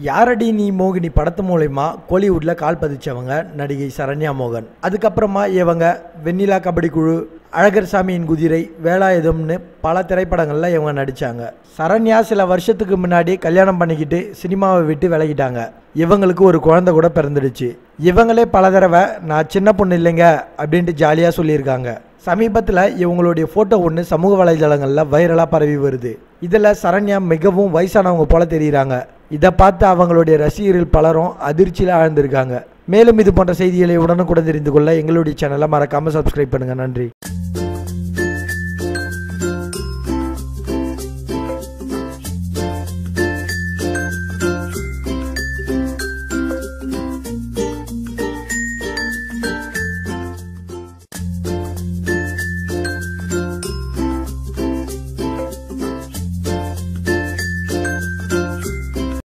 யாரடி நீ மோகினி படத்து மூலயமா கோலிவுட்டில் கால் பதிச்சவங்க நடிகை சரண்யா மோகன். அதுக்கப்புறமா இவங்க வெண்ணிலா கபடி குழு அழகர் சாமியின் குதிரை வேலாயுதம்னு பல திரைப்படங்களில் இவங்க நடித்தாங்க சரண்யா சில வருஷத்துக்கு முன்னாடி கல்யாணம் பண்ணிக்கிட்டு சினிமாவை விட்டு விலகிட்டாங்க. இவங்களுக்கு ஒரு குழந்தை கூட பிறந்துடுச்சு. இவங்களே பல தடவை நான் சின்ன பொண்ணு இல்லைங்க அப்படின்ட்டு ஜாலியாக சொல்லியிருக்காங்க. சமீபத்தில் இவங்களுடைய ஃபோட்டோ ஒன்று சமூக வலைதளங்களில் வைரலாக பரவி வருது. இதில் சரண்யா மிகவும் வயசானவங்க போல தெரிகிறாங்க இதை பார்த்து அவங்களுடைய ரசிகர்கள் பலரும் அதிர்ச்சியில் ஆழ்ந்திருக்காங்க. மேலும் இது போன்ற செய்திகளை உடனுக்குடன் தெரிந்து கொள்ள எங்களுடைய சேனலை மறக்காமல் சப்ஸ்கிரைப் பண்ணுங்கள் நன்றி.